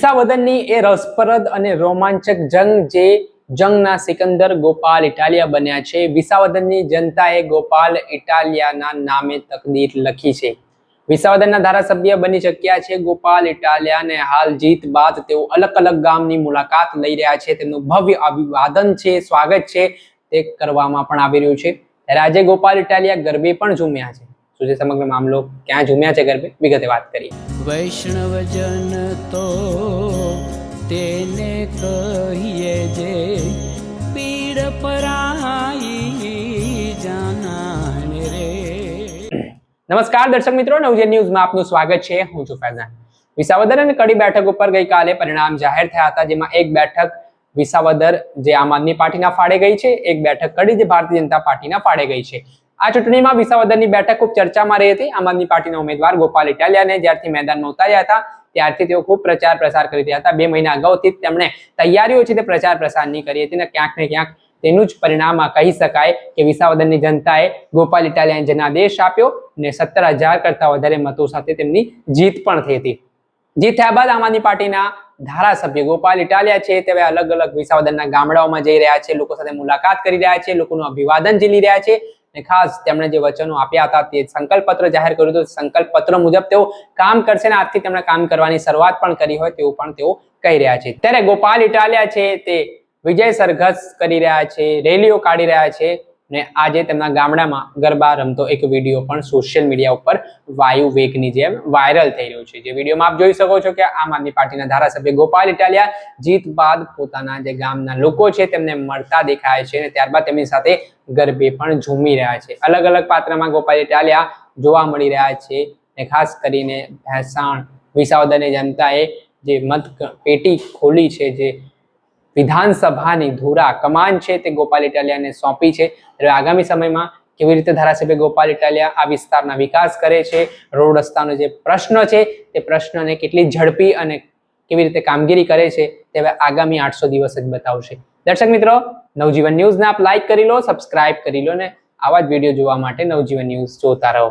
વિસાવદનની એ રસપ્રદ અને રોમાંચક જંગ જે જંગના સિકંદર ગોપાલ ઇટાલિયા બન્યા છે. વિસાવદનની જનતાએ ગોપાલ ઇટાલિયાના નામે તકદીર લખી છે. વિસાવદનના ધારાસભ્ય બની શક્યા છે ગોપાલ ઇટાલિયા અને હાલ જીત બાદ તેઓ અલગ અલગ ગામની મુલાકાત લઈ રહ્યા છે. તેમનું ભવ્ય અભિવાદન છે, સ્વાગત છે. તે કરવામાં પણ આવી રહ્યું છે. ત્યારે આજે ગોપાલ ઇટાલિયા ગરબે પણ ઝૂમ્યા છે. શું છે સમગ્ર મામલો ક્યાં ઝૂમ્યા છે ગરબે વિગતે વાત કરીએ. વૈષ્ણવજન તો તેને કહીએ જે પીડ પરાઈ જાનાને રે. નમસ્કાર દર્શક મિત્રો નવજે ન્યૂઝમાં આપનું સ્વાગત છે. હું છું ફૈઝાન. વિસાવદર અને કડી બેઠક ઉપર ગઈકાલે પરિણામ જાહેર થયા હતા જેમાં એક બેઠક વિસાવદર જે આમ આદમી પાર્ટીના ફાળે ગઈ છે એક બેઠક કડી જે ભારતીય જનતા પાર્ટીના ફાળે ગઈ છે. આ ચૂંટણીમાં વિસાવદરની બેઠક ખૂબ ચર્ચામાં રહી હતી. આમ આદમી પાર્ટીના ઉમેદવાર ગોપાલ ઇટાલિયાને જ્યારથી મેદાનમાં ઉતાર્યા હતા, ત્યારથી તેઓ ખૂબ પ્રચાર પ્રસાર કરી રહ્યા હતા. બે મહિના અગાઉથી તેમણે તૈયારીઓ છે તે પ્રચાર પ્રસારની કરી હતી ને ક્યાંક ને ક્યાંક તેનું જ પરિણામ કહી શકાય કે વિસાવદરની જનતાએ ગોપાલ ઇટાલિયાને જનાદેશ આપ્યો અને સત્તર હજાર કરતા વધારે મતો સાથે તેમની જીત પણ થઈ હતી. જીત થયા બાદ આમ આદમી પાર્ટીના ધારાસભ્ય ગોપાલ ઇટાલિયા છે તે અલગ અલગ વિસાવદરના ગામડાઓમાં જઈ રહ્યા છે, લોકો સાથે મુલાકાત કરી રહ્યા છે, લોકોનું અભિવાદન ઝીલી રહ્યા છે. અને ખાસ તેમણે જે વચનો આપ્યા હતા તે સંકલ્પ પત્ર જાહેર કર્યું હતું. સંકલ્પ પત્ર મુજબ તેઓ કામ કરશે ને આજથી તેમણે કામ કરવાની શરૂઆત પણ કરી હોય તેવું પણ તેઓ કહી રહ્યા છે. ત્યારે ગોપાલ ઇટાલિયા છે તે વિજય સરઘસ કરી રહ્યા છે, રેલીઓ કાઢી રહ્યા છે. ને આજે તેમના ગામડામાં ગરબા રમતો એક વીડિયો પણ સોશિયલ મીડિયા ઉપર વાયુ વેગની જેમ વાયરલ થઈ રહ્યો છે. જે વિડીયોમાં આપ જોઈ શકો છો કે આમ આદમી પાર્ટીના ધારાસભ્ય ગોપાલ ઇટાલિયા જીત બાદ પોતાના જે ગામના લોકો છે તેમને મળતા દેખાય છે અને ત્યારબાદ તેમની સાથે ગરબે પણ ઝૂમી રહ્યા છે. અલગ અલગ પાત્રમાં ગોપાલ ઇટાલિયા જોવા મળી રહ્યા છે ને ખાસ કરીને ભેસાણ વિસાવદરની જનતાએ જે મત પેટી ખોલી છે જે વિધાનસભાની ધુરા કમાન છે તે ગોપાલ ઇટાલિયાને સોંપી છે. હવે આગામી સમયમાં કેવી રીતે ધારાસભ્ય ગોપાલ ઇટાલિયા આ વિસ્તારના વિકાસ કરે છે, રોડ રસ્તાનો જે પ્રશ્ન છે, તે પ્રશ્નને કેટલી ઝડપી અને કેવી રીતે કામગીરી કરે છે તે હવે આગામી આઠસો દિવસ જ બતાવશે. દર્શક મિત્રો, નવજીવન ન્યૂઝને આપ લાઇક કરી લો સબસ્ક્રાઇબ કરી લો ને આવા જ વીડિયો જોવા માટે નવજીવન ન્યૂઝ જોતા રહો.